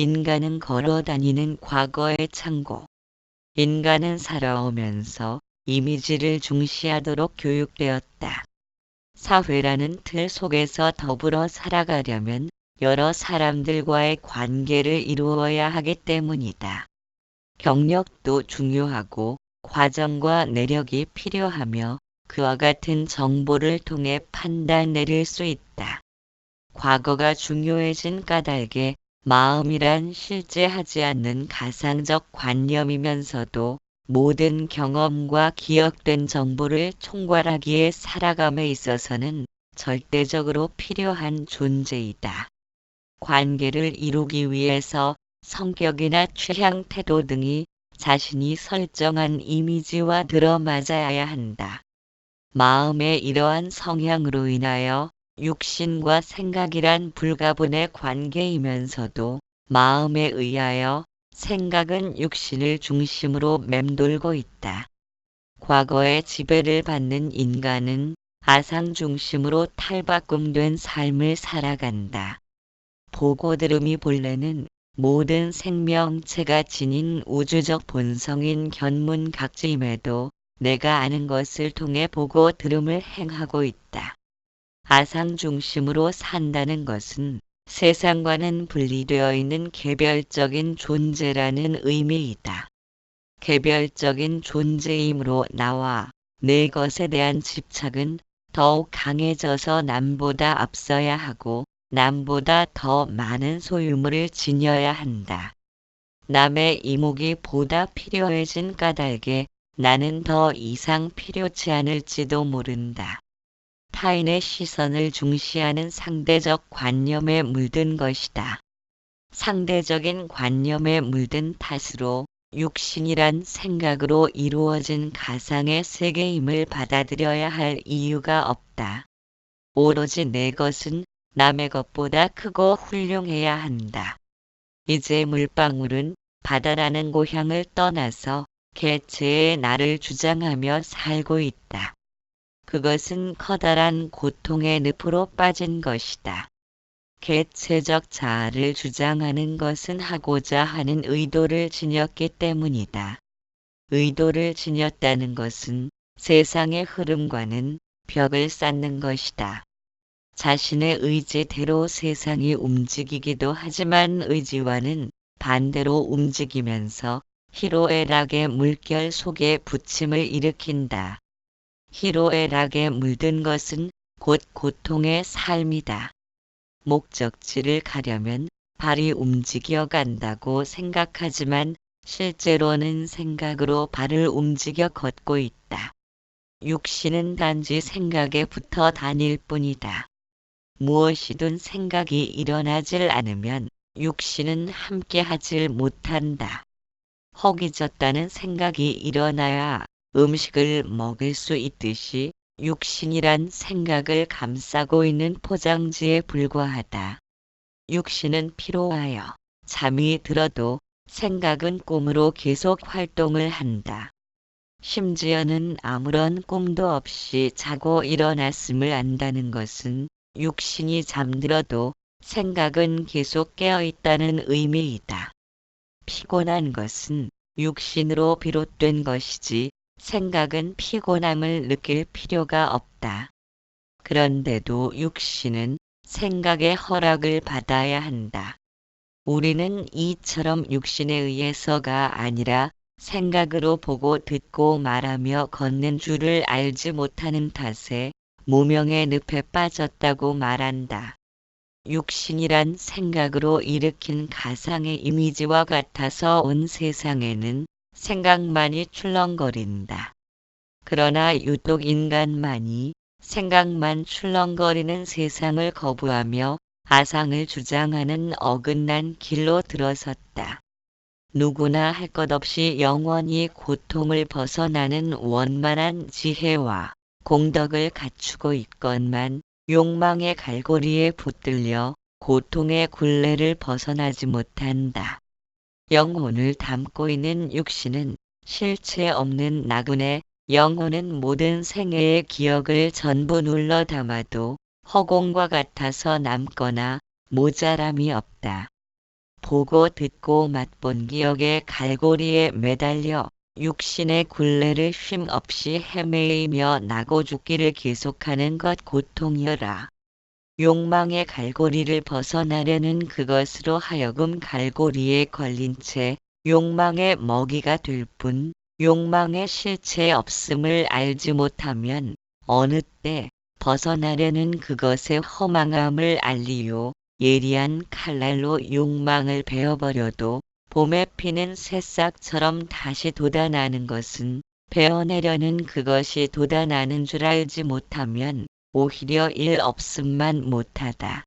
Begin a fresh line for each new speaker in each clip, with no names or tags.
인간은 걸어 다니는 과거의 창고. 인간은 살아오면서 이미지를 중시하도록 교육되었다. 사회라는 틀 속에서 더불어 살아가려면 여러 사람들과의 관계를 이루어야 하기 때문이다. 경력도 중요하고 과정과 내력이 필요하며 그와 같은 정보를 통해 판단 내릴 수 있다. 과거가 중요해진 까닭에 마음이란 실제 하지 않는 가상적 관념이면서도 모든 경험과 기억된 정보를 총괄하기에 살아감에 있어서는 절대적으로 필요한 존재이다. 관계를 이루기 위해서 성격이나 취향 태도 등이 자신이 설정한 이미지와 들어맞아야 한다. 마음의 이러한 성향으로 인하여 육신과 생각이란 불가분의 관계이면서도 마음에 의하여 생각은 육신을 중심으로 맴돌고 있다. 과거의 지배를 받는 인간은 아상 중심으로 탈바꿈된 삶을 살아간다. 보고 들음이 본래는 모든 생명체가 지닌 우주적 본성인 견문각지임에도 내가 아는 것을 통해 보고 들음을 행하고 있다. 아상 중심으로 산다는 것은 세상과는 분리되어 있는 개별적인 존재라는 의미이다. 개별적인 존재이므로 나와 내 것에 대한 집착은 더욱 강해져서 남보다 앞서야 하고 남보다 더 많은 소유물을 지녀야 한다. 남의 이목이 보다 필요해진 까닭에 나는 더 이상 필요치 않을지도 모른다. 타인의 시선을 중시하는 상대적 관념에 물든 것이다. 상대적인 관념에 물든 탓으로 육신이란 생각으로 이루어진 가상의 세계임을 받아들여야 할 이유가 없다. 오로지 내 것은 남의 것보다 크고 훌륭해야 한다. 이제 물방울은 바다라는 고향을 떠나서 개체의 나를 주장하며 살고 있다. 그것은 커다란 고통의 늪으로 빠진 것이다. 개체적 자아를 주장하는 것은 하고자 하는 의도를 지녔기 때문이다. 의도를 지녔다는 것은 세상의 흐름과는 벽을 쌓는 것이다. 자신의 의지대로 세상이 움직이기도 하지만 의지와는 반대로 움직이면서 희로애락의 물결 속에 부침을 일으킨다. 희로애락에 물든 것은 곧 고통의 삶이다. 목적지를 가려면 발이 움직여 간다고 생각하지만 실제로는 생각으로 발을 움직여 걷고 있다. 육신은 단지 생각에 붙어 다닐 뿐이다. 무엇이든 생각이 일어나질 않으면 육신은 함께 하질 못한다. 허기졌다는 생각이 일어나야 음식을 먹을 수 있듯이 육신이란 생각을 감싸고 있는 포장지에 불과하다. 육신은 피로하여 잠이 들어도 생각은 꿈으로 계속 활동을 한다. 심지어는 아무런 꿈도 없이 자고 일어났음을 안다는 것은 육신이 잠들어도 생각은 계속 깨어 있다는 의미이다. 피곤한 것은 육신으로 비롯된 것이지 생각은 피곤함을 느낄 필요가 없다. 그런데도 육신은 생각의 허락을 받아야 한다. 우리는 이처럼 육신에 의해서가 아니라 생각으로 보고 듣고 말하며 걷는 줄을 알지 못하는 탓에 무명의 늪에 빠졌다고 말한다. 육신이란 생각으로 일으킨 가상의 이미지와 같아서 온 세상에는 생각만이 출렁거린다. 그러나 유독 인간만이 생각만 출렁거리는 세상을 거부하며 아상을 주장하는 어긋난 길로 들어섰다. 누구나 할 것 없이 영원히 고통을 벗어나는 원만한 지혜와 공덕을 갖추고 있건만 욕망의 갈고리에 붙들려 고통의 굴레를 벗어나지 못한다. 영혼을 담고 있는 육신은 실체 없는 나군에 영혼은 모든 생애의 기억을 전부 눌러 담아도 허공과 같아서 남거나 모자람이 없다. 보고 듣고 맛본 기억의 갈고리에 매달려 육신의 굴레를 쉼 없이 헤매이며 나고 죽기를 계속하는 것 고통이여라. 욕망의 갈고리를 벗어나려는 그것으로 하여금 갈고리에 걸린 채 욕망의 먹이가 될 뿐 욕망의 실체 없음을 알지 못하면 어느 때 벗어나려는 그것의 허망함을 알리요. 예리한 칼날로 욕망을 베어버려도 봄에 피는 새싹처럼 다시 돋아나는 것은 베어내려는 그것이 돋아나는 줄 알지 못하면 오히려 일 없음만 못하다.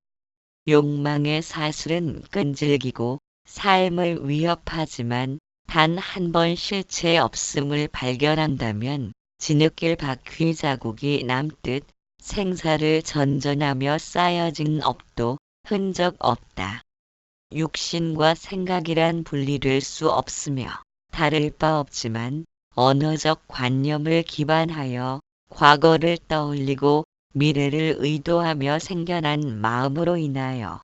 욕망의 사슬은 끈질기고 삶을 위협하지만 단 한 번 실체 없음을 발견한다면 지느낄 바퀴 자국이 남듯 생사를 전전하며 쌓여진 업도 흔적 없다. 육신과 생각이란 분리될 수 없으며 다를 바 없지만 언어적 관념을 기반하여 과거를 떠올리고 미래를 의도하며 생겨난 마음으로 인하여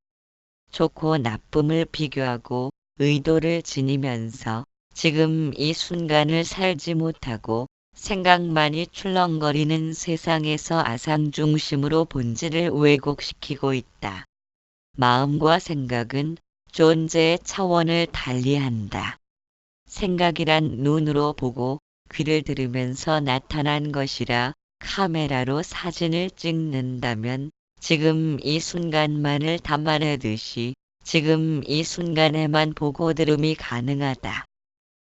좋고 나쁨을 비교하고 의도를 지니면서 지금 이 순간을 살지 못하고 생각만이 출렁거리는 세상에서 아상 중심으로 본질을 왜곡시키고 있다. 마음과 생각은 존재의 차원을 달리한다. 생각이란 눈으로 보고 귀를 들으면서 나타난 것이라 카메라로 사진을 찍는다면 지금 이 순간만을 담아내듯이 지금 이 순간에만 보고 들음이 가능하다.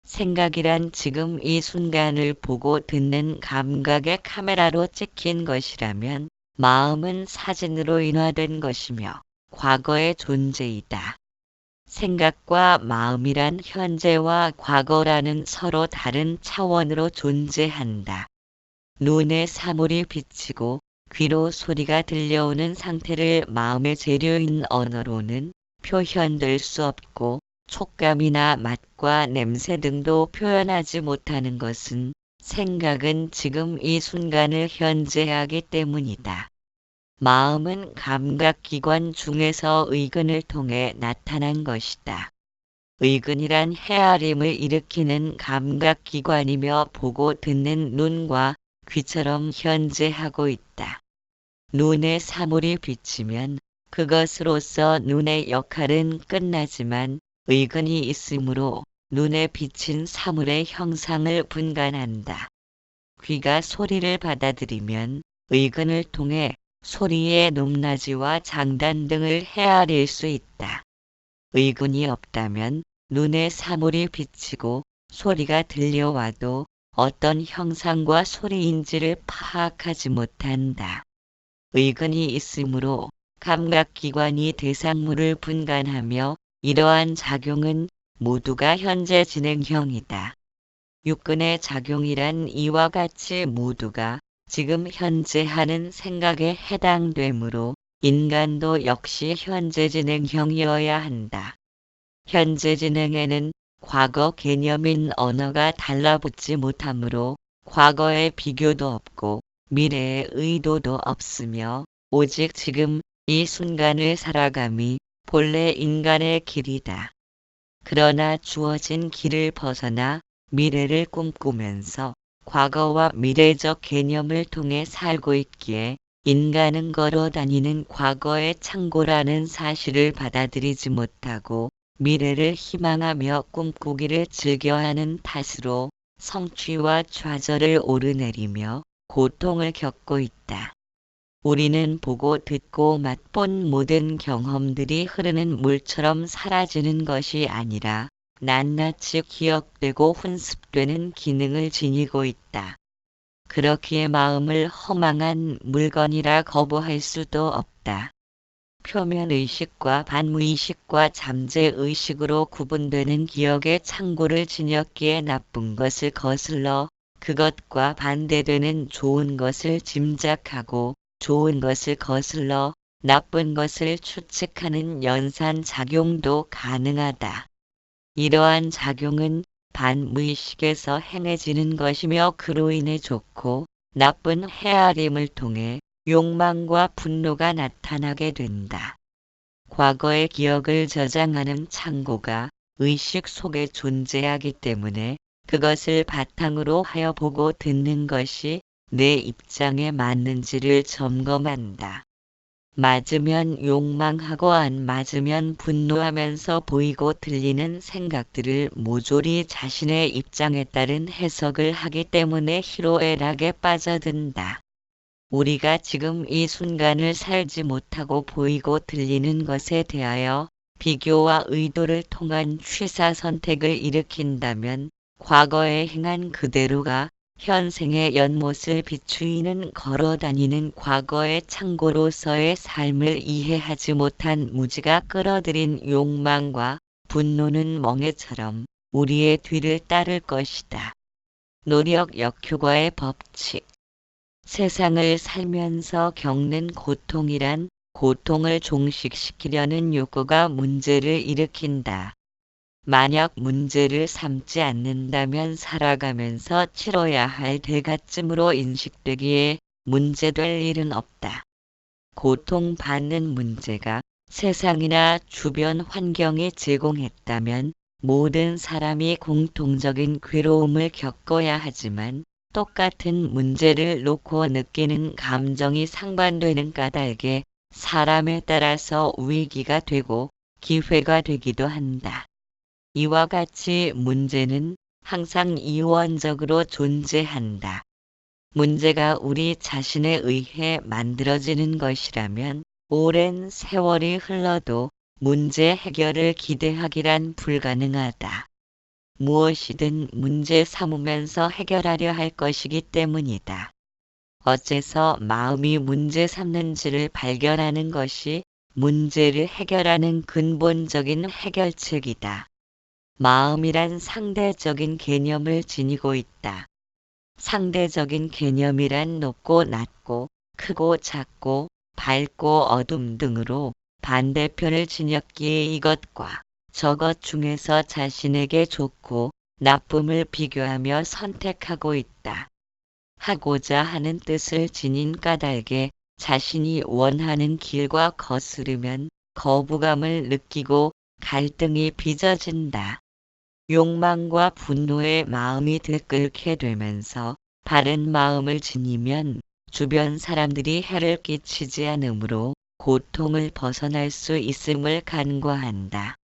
생각이란 지금 이 순간을 보고 듣는 감각의 카메라로 찍힌 것이라면 마음은 사진으로 인화된 것이며 과거의 존재이다. 생각과 마음이란 현재와 과거라는 서로 다른 차원으로 존재한다. 눈에 사물이 비치고 귀로 소리가 들려오는 상태를 마음의 재료인 언어로는 표현될 수 없고 촉감이나 맛과 냄새 등도 표현하지 못하는 것은 생각은 지금 이 순간을 현재하기 때문이다. 마음은 감각기관 중에서 의근을 통해 나타난 것이다. 의근이란 헤아림을 일으키는 감각기관이며 보고 듣는 눈과 귀처럼 현재하고 있다. 눈에 사물이 비치면 그것으로서 눈의 역할은 끝나지만 의근이 있으므로 눈에 비친 사물의 형상을 분간한다. 귀가 소리를 받아들이면 의근을 통해 소리의 높낮이와 장단 등을 헤아릴 수 있다. 의근이 없다면 눈에 사물이 비치고 소리가 들려와도 어떤 형상과 소리인지를 파악하지 못한다. 의근이 있으므로 감각기관이 대상물을 분간하며 이러한 작용은 모두가 현재 진행형이다. 육근의 작용이란 이와 같이 모두가 지금 현재 하는 생각에 해당되므로 인간도 역시 현재 진행형이어야 한다. 현재 진행에는 과거 개념인 언어가 달라붙지 못하므로 과거의 비교도 없고 미래의 의도도 없으며 오직 지금 이 순간을 살아감이 본래 인간의 길이다. 그러나 주어진 길을 벗어나 미래를 꿈꾸면서 과거와 미래적 개념을 통해 살고 있기에 인간은 걸어 다니는 과거의 창고라는 사실을 받아들이지 못하고 미래를 희망하며 꿈꾸기를 즐겨하는 탓으로 성취와 좌절을 오르내리며 고통을 겪고 있다. 우리는 보고 듣고 맛본 모든 경험들이 흐르는 물처럼 사라지는 것이 아니라 낱낱이 기억되고 훈습되는 기능을 지니고 있다. 그렇기에 마음을 허망한 물건이라 거부할 수도 없다. 표면의식과 반무의식과 잠재의식으로 구분되는 기억의 창고를 지녔기에 나쁜 것을 거슬러 그것과 반대되는 좋은 것을 짐작하고 좋은 것을 거슬러 나쁜 것을 추측하는 연산 작용도 가능하다. 이러한 작용은 반무의식에서 행해지는 것이며 그로 인해 좋고 나쁜 헤아림을 통해 욕망과 분노가 나타나게 된다. 과거의 기억을 저장하는 창고가 의식 속에 존재하기 때문에 그것을 바탕으로 하여 보고 듣는 것이 내 입장에 맞는지를 점검한다. 맞으면 욕망하고 안 맞으면 분노하면서 보이고 들리는 생각들을 모조리 자신의 입장에 따른 해석을 하기 때문에 희로애락에 빠져든다. 우리가 지금 이 순간을 살지 못하고 보이고 들리는 것에 대하여 비교와 의도를 통한 취사 선택을 일으킨다면 과거에 행한 그대로가 현생의 연못을 비추이는 걸어다니는 과거의 창고로서의 삶을 이해하지 못한 무지가 끌어들인 욕망과 분노는 멍해처럼 우리의 뒤를 따를 것이다. 노력 역효과의 법칙 세상을 살면서 겪는 고통이란 고통을 종식시키려는 욕구가 문제를 일으킨다. 만약 문제를 삼지 않는다면 살아가면서 치러야 할 대가쯤으로 인식되기에 문제될 일은 없다. 고통받는 문제가 세상이나 주변 환경이 제공했다면 모든 사람이 공통적인 괴로움을 겪어야 하지만 똑같은 문제를 놓고 느끼는 감정이 상반되는 까닭에 사람에 따라서 위기가 되고 기회가 되기도 한다. 이와 같이 문제는 항상 이원적으로 존재한다. 문제가 우리 자신에 의해 만들어지는 것이라면 오랜 세월이 흘러도 문제 해결을 기대하기란 불가능하다. 무엇이든 문제 삼으면서 해결하려 할 것이기 때문이다. 어째서 마음이 문제 삼는지를 발견하는 것이 문제를 해결하는 근본적인 해결책이다. 마음이란 상대적인 개념을 지니고 있다. 상대적인 개념이란 높고 낮고 크고 작고 밝고 어둠 등으로 반대편을 지녔기에 이것과 저것 중에서 자신에게 좋고 나쁨을 비교하며 선택하고 있다. 하고자 하는 뜻을 지닌 까닭에 자신이 원하는 길과 거스르면 거부감을 느끼고 갈등이 빚어진다. 욕망과 분노의 마음이 들끓게 되면서 바른 마음을 지니면 주변 사람들이 해를 끼치지 않으므로 고통을 벗어날 수 있음을 간과한다.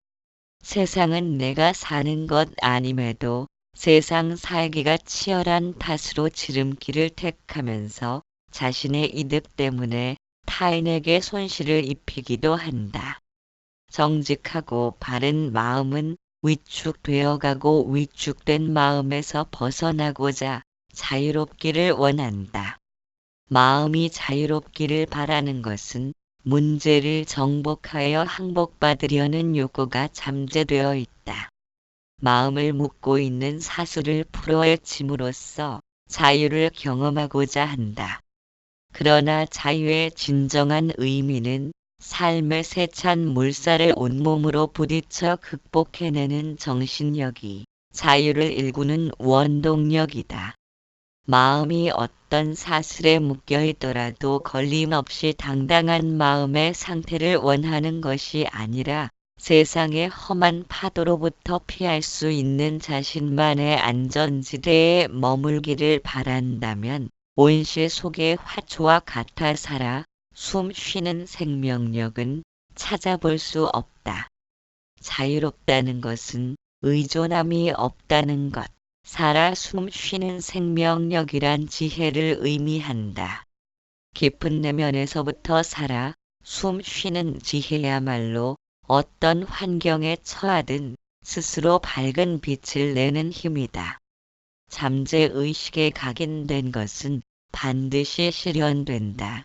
세상은 내가 사는 것 아님에도 세상 살기가 치열한 탓으로 지름길을 택하면서 자신의 이득 때문에 타인에게 손실을 입히기도 한다. 정직하고 바른 마음은 위축되어 가고 위축된 마음에서 벗어나고자 자유롭기를 원한다. 마음이 자유롭기를 바라는 것은 문제를 정복하여 항복받으려는 욕구가 잠재되어 있다. 마음을 묶고 있는 사수를 풀어헤침으로써 자유를 경험하고자 한다. 그러나 자유의 진정한 의미는 삶의 세찬 물살을 온몸으로 부딪혀 극복해내는 정신력이 자유를 일구는 원동력이다. 마음이 어떤 사슬에 묶여 있더라도 걸림없이 당당한 마음의 상태를 원하는 것이 아니라 세상의 험한 파도로부터 피할 수 있는 자신만의 안전지대에 머물기를 바란다면 온실 속의 화초와 같아 살아 숨 쉬는 생명력은 찾아볼 수 없다. 자유롭다는 것은 의존함이 없다는 것, 살아 숨 쉬는 생명력이란 지혜를 의미한다. 깊은 내면에서부터 살아 숨 쉬는 지혜야말로 어떤 환경에 처하든 스스로 밝은 빛을 내는 힘이다. 잠재의식에 각인된 것은 반드시 실현된다.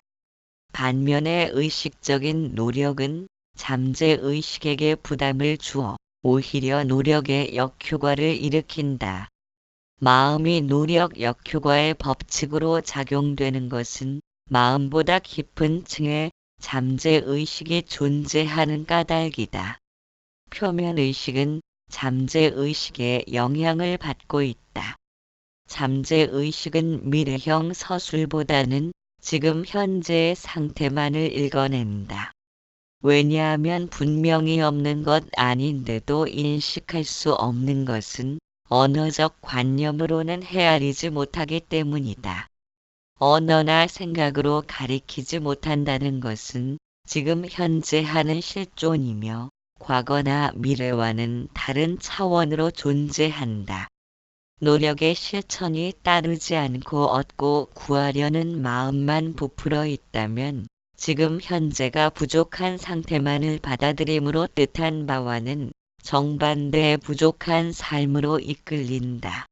반면에 의식적인 노력은 잠재의식에게 부담을 주어 오히려 노력의 역효과를 일으킨다. 마음이 노력 역효과의 법칙으로 작용되는 것은 마음보다 깊은 층의 잠재의식이 존재하는 까닭이다. 표면의식은 잠재의식에 영향을 받고 있다. 잠재의식은 미래형 서술보다는 지금 현재의 상태만을 읽어낸다. 왜냐하면 분명히 없는 것 아닌데도 인식할 수 없는 것은 언어적 관념으로는 헤아리지 못하기 때문이다. 언어나 생각으로 가리키지 못한다는 것은 지금 현재 하는 실존이며 과거나 미래와는 다른 차원으로 존재한다. 노력의 실천이 따르지 않고 얻고 구하려는 마음만 부풀어 있다면 지금 현재가 부족한 상태만을 받아들임으로 뜻한 바와는 정반대의 부족한 삶으로 이끌린다.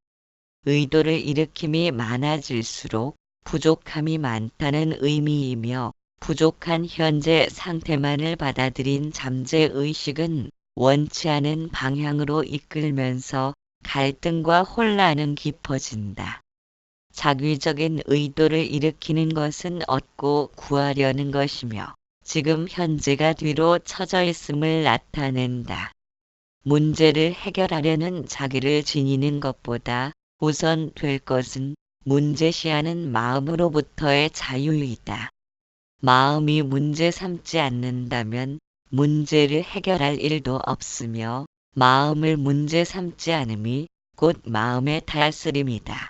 의도를 일으킴이 많아질수록 부족함이 많다는 의미이며 부족한 현재 상태만을 받아들인 잠재 의식은 원치 않은 방향으로 이끌면서 갈등과 혼란은 깊어진다. 자기적인 의도를 일으키는 것은 얻고 구하려는 것이며 지금 현재가 뒤로 처져 있음을 나타낸다. 문제를 해결하려는 자기를 지니는 것보다 우선 될 것은 문제시하는 마음으로부터의 자유이다. 마음이 문제 삼지 않는다면 문제를 해결할 일도 없으며 마음을 문제 삼지 않음이 곧 마음의 다스림이다.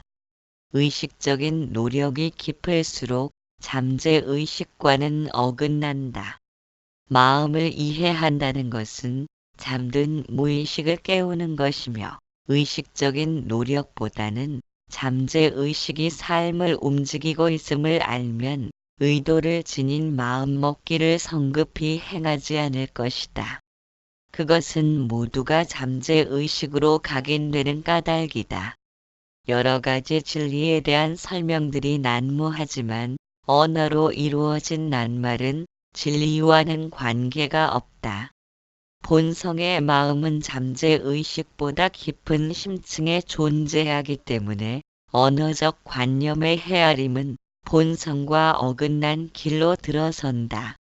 의식적인 노력이 깊을수록 잠재 의식과는 어긋난다. 마음을 이해한다는 것은 잠든 무의식을 깨우는 것이며 의식적인 노력보다는 잠재 의식이 삶을 움직이고 있음을 알면 의도를 지닌 마음 먹기를 성급히 행하지 않을 것이다. 그것은 모두가 잠재 의식으로 각인되는 까닭이다. 여러 가지 진리에 대한 설명들이 난무하지만 언어로 이루어진 낱말은 진리와는 관계가 없다. 본성의 마음은 잠재 의식보다 깊은 심층에 존재하기 때문에 언어적 관념의 헤아림은 본성과 어긋난 길로 들어선다.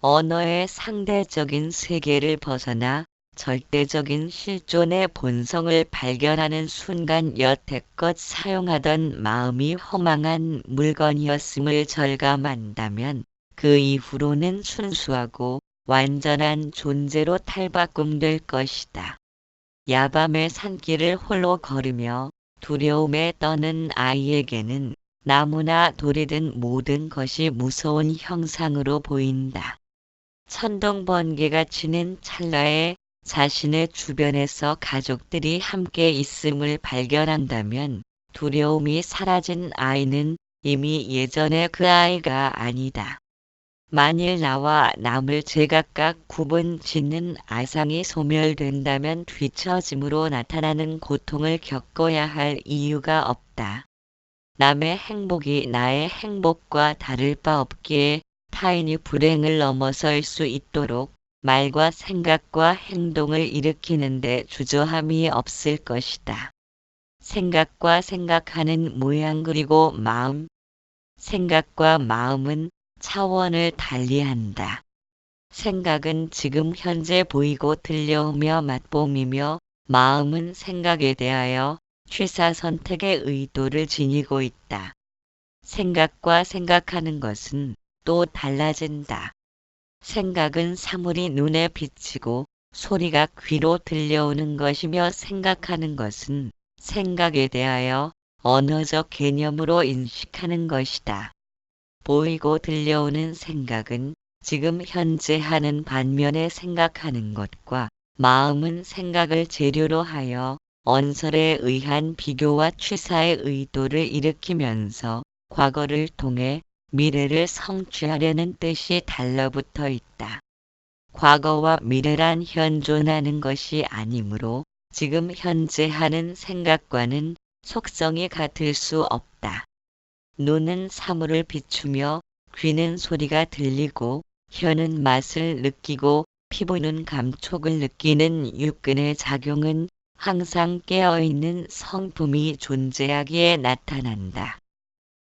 언어의 상대적인 세계를 벗어나 절대적인 실존의 본성을 발견하는 순간 여태껏 사용하던 마음이 허망한 물건이었음을 절감한다면 그 이후로는 순수하고 완전한 존재로 탈바꿈될 것이다. 야밤의 산길을 홀로 걸으며 두려움에 떠는 아이에게는 나무나 돌이든 모든 것이 무서운 형상으로 보인다. 천둥 번개가 치는 찰나에 자신의 주변에서 가족들이 함께 있음을 발견한다면 두려움이 사라진 아이는 이미 예전의 그 아이가 아니다. 만일 나와 남을 제각각 구분 짓는 아상이 소멸된다면 뒤처짐으로 나타나는 고통을 겪어야 할 이유가 없다. 남의 행복이 나의 행복과 다를 바 없기에 타인이 불행을 넘어설 수 있도록 말과 생각과 행동을 일으키는데 주저함이 없을 것이다. 생각과 생각하는 모양 그리고 마음, 생각과 마음은 차원을 달리한다. 생각은 지금 현재 보이고 들려오며 맛봄이며 마음은 생각에 대하여 취사 선택의 의도를 지니고 있다. 생각과 생각하는 것은 또 달라진다. 생각은 사물이 눈에 비치고 소리가 귀로 들려오는 것이며 생각하는 것은 생각에 대하여 언어적 개념으로 인식하는 것이다. 보이고 들려오는 생각은 지금 현재 하는 반면에 생각하는 것과 마음은 생각을 재료로 하여 언설에 의한 비교와 취사의 의도를 일으키면서 과거를 통해 미래를 성취하려는 뜻이 달라붙어 있다. 과거와 미래란 현존하는 것이 아니므로 지금 현재 하는 생각과는 속성이 같을 수 없다. 눈은 사물을 비추며 귀는 소리가 들리고 혀는 맛을 느끼고 피부는 감촉을 느끼는 육근의 작용은 항상 깨어있는 성품이 존재하기에 나타난다.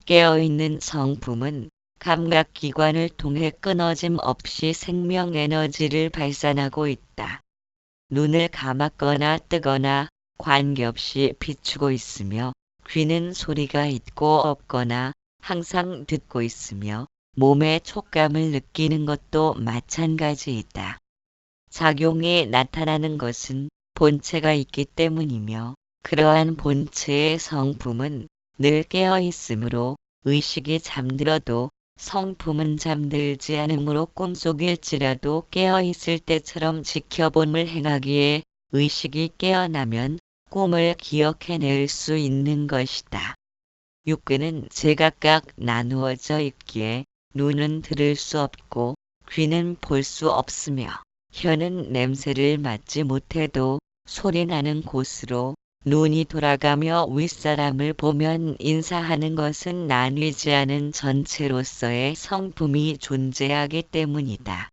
깨어있는 성품은 감각기관을 통해 끊어짐 없이 생명 에너지를 발산하고 있다. 눈을 감았거나 뜨거나 관계없이 비추고 있으며 귀는 소리가 있고 없거나 항상 듣고 있으며 몸의 촉감을 느끼는 것도 마찬가지이다. 작용이 나타나는 것은 본체가 있기 때문이며 그러한 본체의 성품은 늘 깨어 있으므로 의식이 잠들어도 성품은 잠들지 않으므로 꿈속일지라도 깨어 있을 때처럼 지켜봄을 행하기에 의식이 깨어나면 꿈을 기억해낼 수 있는 것이다. 육근은 제각각 나누어져 있기에 눈은 들을 수 없고 귀는 볼 수 없으며 혀는 냄새를 맡지 못해도 소리 나는 곳으로 눈이 돌아가며 윗사람을 보면 인사하는 것은 나뉘지 않은 전체로서의 성품이 존재하기 때문이다.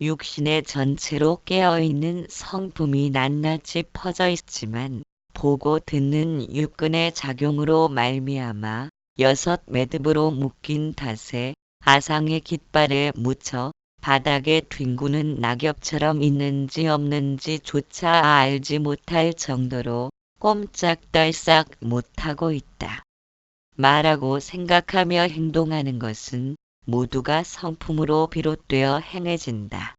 육신의 전체로 깨어있는 성품이 낱낱이 퍼져 있지만 보고 듣는 육근의 작용으로 말미암아 여섯 매듭으로 묶인 탓에 아상의 깃발에 묻혀 바닥에 뒹구는 낙엽처럼 있는지 없는지조차 알지 못할 정도로 꼼짝달싹 못하고 있다. 말하고 생각하며 행동하는 것은 모두가 성품으로 비롯되어 행해진다.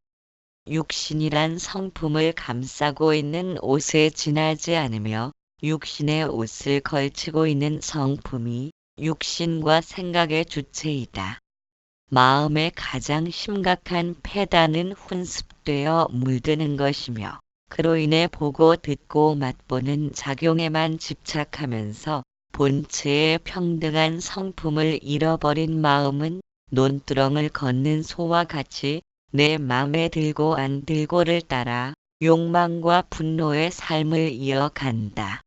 육신이란 성품을 감싸고 있는 옷에 지나지 않으며 육신의 옷을 걸치고 있는 성품이 육신과 생각의 주체이다. 마음의 가장 심각한 폐단은 훈습되어 물드는 것이며 그로 인해 보고 듣고 맛보는 작용에만 집착하면서 본체의 평등한 성품을 잃어버린 마음은 논두렁을 걷는 소와 같이 내 맘에 들고 안 들고를 따라 욕망과 분노의 삶을 이어간다.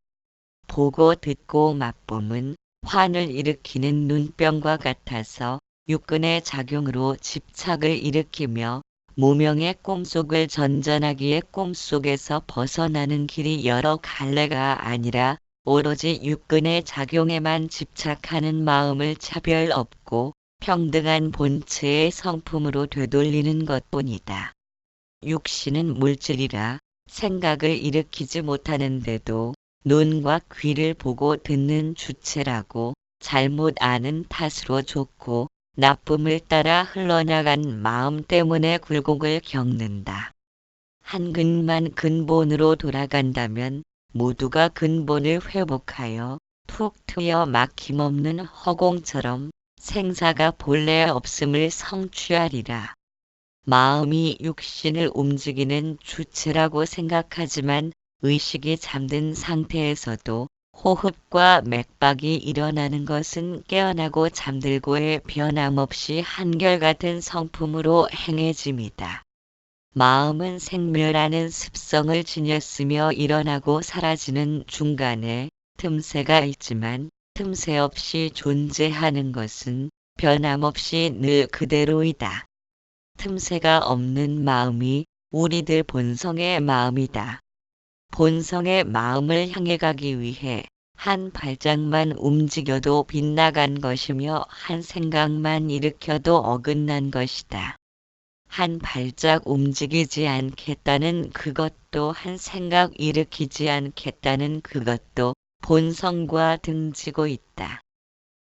보고 듣고 맛봄은 환을 일으키는 눈병과 같아서 육근의 작용으로 집착을 일으키며 무명의 꿈속을 전전하기에 꿈속에서 벗어나는 길이 여러 갈래가 아니라 오로지 육근의 작용에만 집착하는 마음을 차별 없고 평등한 본체의 성품으로 되돌리는 것뿐이다. 육신은 물질이라 생각을 일으키지 못하는데도 눈과 귀를 보고 듣는 주체라고 잘못 아는 탓으로 좋고 나쁨을 따라 흘러나간 마음 때문에 굴곡을 겪는다. 한 근만 근본으로 돌아간다면 모두가 근본을 회복하여 툭 트여 막힘없는 허공처럼 생사가 본래 없음을 성취하리라. 마음이 육신을 움직이는 주체라고 생각하지만 의식이 잠든 상태에서도 호흡과 맥박이 일어나는 것은 깨어나고 잠들고의 변함없이 한결같은 성품으로 행해짐이다. 마음은 생멸하는 습성을 지녔으며 일어나고 사라지는 중간에 틈새가 있지만 틈새 없이 존재하는 것은 변함없이 늘 그대로이다. 틈새가 없는 마음이 우리들 본성의 마음이다. 본성의 마음을 향해 가기 위해 한 발짝만 움직여도 빗나간 것이며 한 생각만 일으켜도 어긋난 것이다. 한 발짝 움직이지 않겠다는 그것도 한 생각 일으키지 않겠다는 그것도 본성과 등지고 있다.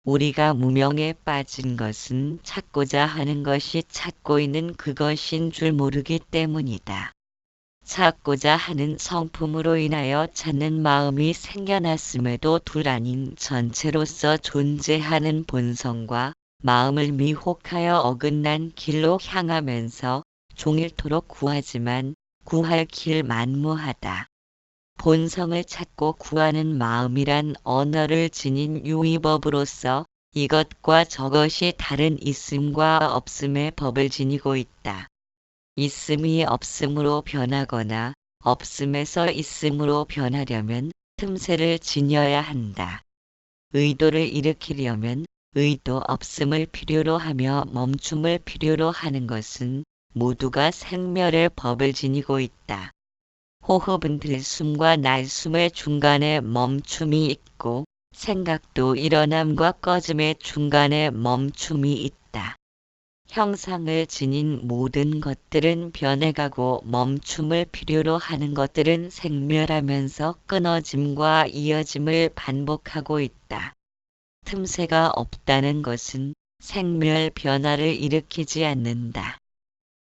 우리가 무명에 빠진 것은 찾고자 하는 것이 찾고 있는 그것인 줄 모르기 때문이다. 찾고자 하는 성품으로 인하여 찾는 마음이 생겨났음에도 둘 아닌 전체로서 존재하는 본성과 마음을 미혹하여 어긋난 길로 향하면서 종일토록 구하지만 구할 길 만무하다. 본성을 찾고 구하는 마음이란 언어를 지닌 유의법으로서 이것과 저것이 다른 있음과 없음의 법을 지니고 있다. 있음이 없음으로 변하거나 없음에서 있음으로 변하려면 틈새를 지녀야 한다. 의도를 일으키려면 의도 없음을 필요로 하며 멈춤을 필요로 하는 것은 모두가 생멸의 법을 지니고 있다. 호흡은 들숨과 날숨의 중간에 멈춤이 있고 생각도 일어남과 꺼짐의 중간에 멈춤이 있다. 형상을 지닌 모든 것들은 변해가고 멈춤을 필요로 하는 것들은 생멸하면서 끊어짐과 이어짐을 반복하고 있다. 틈새가 없다는 것은 생멸 변화를 일으키지 않는다.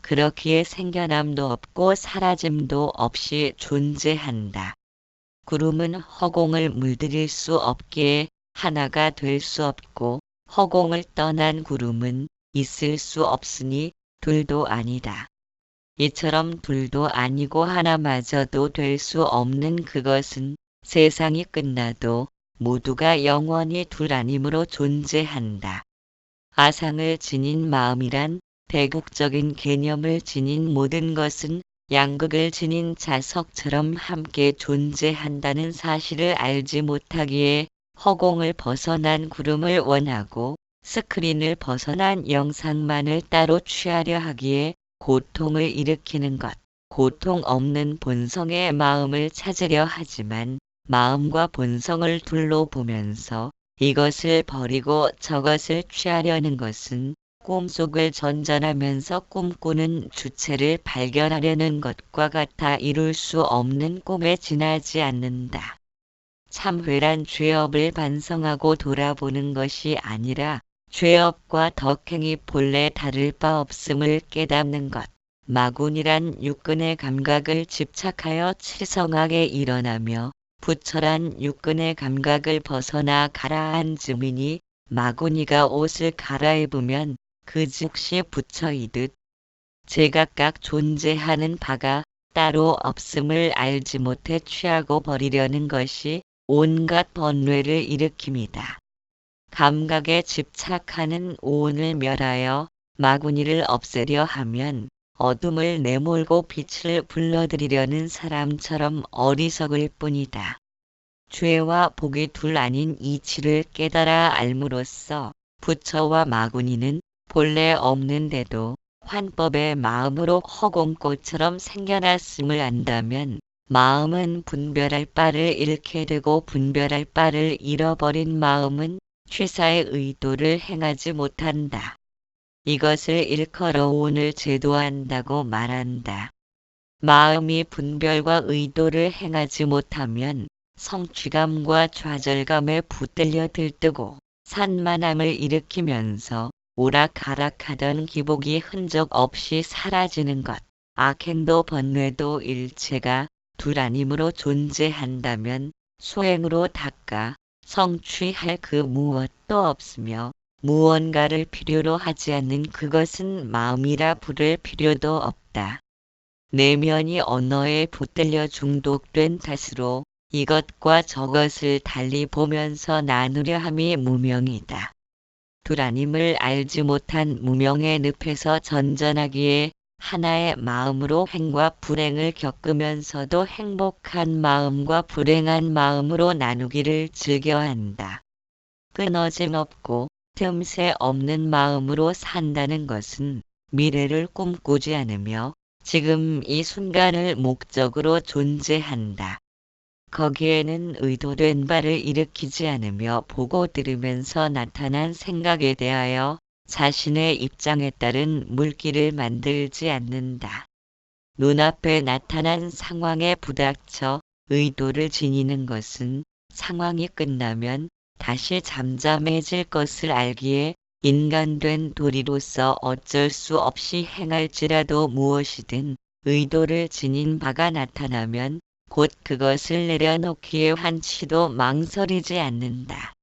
그렇기에 생겨남도 없고 사라짐도 없이 존재한다. 구름은 허공을 물들일 수 없기에 하나가 될 수 없고 허공을 떠난 구름은 있을 수 없으니 둘도 아니다. 이처럼 둘도 아니고 하나마저도 될 수 없는 그것은 세상이 끝나도 모두가 영원히 둘 아님으로 존재한다. 아상을 지닌 마음이란 대국적인 개념을 지닌 모든 것은 양극을 지닌 자석처럼 함께 존재한다는 사실을 알지 못하기에 허공을 벗어난 구름을 원하고 스크린을 벗어난 영상만을 따로 취하려 하기에 고통을 일으키는 것, 고통 없는 본성의 마음을 찾으려 하지만 마음과 본성을 둘로 보면서 이것을 버리고 저것을 취하려는 것은 꿈속을 전전하면서 꿈꾸는 주체를 발견하려는 것과 같아 이룰 수 없는 꿈에 지나지 않는다. 참회란 죄업을 반성하고 돌아보는 것이 아니라 죄업과 덕행이 본래 다를 바 없음을 깨닫는 것. 마군이란 육근의 감각을 집착하여 칠성하게 일어나며 부처란 육근의 감각을 벗어나 가라앉음이니 마구니가 옷을 갈아입으면 그 즉시 부처이듯 제각각 존재하는 바가 따로 없음을 알지 못해 취하고 버리려는 것이 온갖 번뇌를 일으킵니다. 감각에 집착하는 오온을 멸하여 마구니를 없애려 하면 어둠을 내몰고 빛을 불러들이려는 사람처럼 어리석을 뿐이다. 죄와 복이 둘 아닌 이치를 깨달아 알므로써 부처와 마구니는 본래 없는데도 환법의 마음으로 허공꽃처럼 생겨났음을 안다면 마음은 분별할 바를 잃게 되고 분별할 바를 잃어버린 마음은 취사의 의도를 행하지 못한다. 이것을 일컬어 오늘 제도한다고 말한다. 마음이 분별과 의도를 행하지 못하면 성취감과 좌절감에 붙들려 들뜨고 산만함을 일으키면서 오락가락하던 기복이 흔적 없이 사라지는 것. 악행도 번뇌도 일체가 둘 아님으로 존재한다면 소행으로 닦아 성취할 그 무엇도 없으며 무언가를 필요로 하지 않는 그것은 마음이라 부를 필요도 없다. 내면이 언어에 붙들려 중독된 탓으로 이것과 저것을 달리 보면서 나누려 함이 무명이다. 둘 아님을 알지 못한 무명의 늪에서 전전하기에 하나의 마음으로 행과 불행을 겪으면서도 행복한 마음과 불행한 마음으로 나누기를 즐겨한다. 끊어짐 없고 틈새 없는 마음으로 산다는 것은 미래를 꿈꾸지 않으며 지금 이 순간을 목적으로 존재한다. 거기에는 의도된 바를 일으키지 않으며 보고 들으면서 나타난 생각에 대하여 자신의 입장에 따른 물기를 만들지 않는다. 눈앞에 나타난 상황에 부닥쳐 의도를 지니는 것은 상황이 끝나면 다시 잠잠해질 것을 알기에 인간된 도리로서 어쩔 수 없이 행할지라도 무엇이든 의도를 지닌 바가 나타나면 곧 그것을 내려놓기에 한치도 망설이지 않는다.